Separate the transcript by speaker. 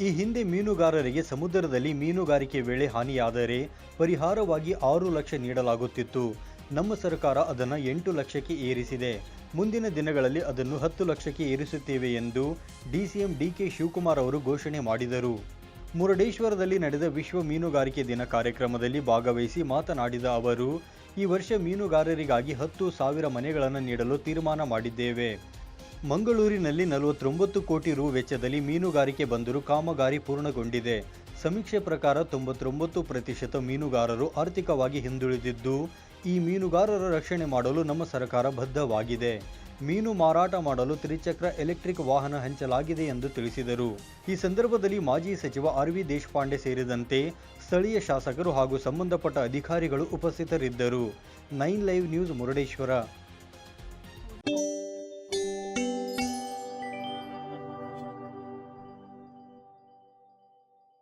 Speaker 1: ಈ ಹಿಂದೆ ಮೀನುಗಾರರಿಗೆ ಸಮುದ್ರದಲ್ಲಿ ಮೀನುಗಾರಿಕೆ ವೇಳೆ ಹಾನಿಯಾದರೆ ಪರಿಹಾರವಾಗಿ ಆರು ಲಕ್ಷ ನೀಡಲಾಗುತ್ತಿತ್ತು. ನಮ್ಮ ಸರ್ಕಾರ ಅದನ್ನು ಎಂಟು ಲಕ್ಷಕ್ಕೆ ಏರಿಸಿದೆ. ಮುಂದಿನ ದಿನಗಳಲ್ಲಿ ಅದನ್ನು ಹತ್ತು ಲಕ್ಷಕ್ಕೆ ಏರಿಸುತ್ತೇವೆ ಎಂದು ಡಿಸಿಎಂ ಡಿಕೆ ಶಿವಕುಮಾರ್ ಅವರು ಘೋಷಣೆ ಮಾಡಿದರು. ಮುರುಡೇಶ್ವರದಲ್ಲಿ ನಡೆದ ವಿಶ್ವ ಮೀನುಗಾರಿಕೆ ದಿನ ಕಾರ್ಯಕ್ರಮದಲ್ಲಿ ಭಾಗವಹಿಸಿ ಮಾತನಾಡಿದ ಅವರು, ಈ ವರ್ಷ ಮೀನುಗಾರರಿಗಾಗಿ ಹತ್ತು ಸಾವಿರ ಮನೆಗಳನ್ನು ನೀಡಲು ತೀರ್ಮಾನ ಮಾಡಿದ್ದೇವೆ. ಮಂಗಳೂರಿನಲ್ಲಿ ನಲವತ್ತೊಂಬತ್ತು ಕೋಟಿ ರು ವೆಚ್ಚದಲ್ಲಿ ಮೀನುಗಾರಿಕೆ ಬಂದರು, ಕಾಮಗಾರಿ ಪೂರ್ಣಗೊಂಡಿದೆ. ಸಮೀಕ್ಷೆ ಪ್ರಕಾರ ತೊಂಬತ್ತೊಂಬತ್ತು ಪ್ರತಿಶತ ಮೀನುಗಾರರು ಆರ್ಥಿಕವಾಗಿ ಹಿಂದುಳಿದಿದ್ದು, ಈ ಮೀನುಗಾರರ ರಕ್ಷಣೆ ಮಾಡಲು ನಮ್ಮ ಸರ್ಕಾರ ಬದ್ಧವಾಗಿದೆ. ಮೀನು ಮಾರಾಟ ಮಾಡಲು ತ್ರಿಚಕ್ರ ಎಲೆಕ್ಟ್ರಿಕ್ ವಾಹನ ಹಂಚಲಾಗಿದೆ ಎಂದು ತಿಳಿಸಿದರು. ಈ ಸಂದರ್ಭದಲ್ಲಿ ಮಾಜಿ ಸಚಿವ ಆರ್ ವಿ ದೇಶಪಾಂಡೆ ಸೇರಿದಂತೆ ಸ್ಥಳೀಯ ಶಾಸಕರು ಹಾಗೂ ಸಂಬಂಧಪಟ್ಟ ಅಧಿಕಾರಿಗಳು ಉಪಸ್ಥಿತರಿದ್ದರು. Nine live news Murudeshwar.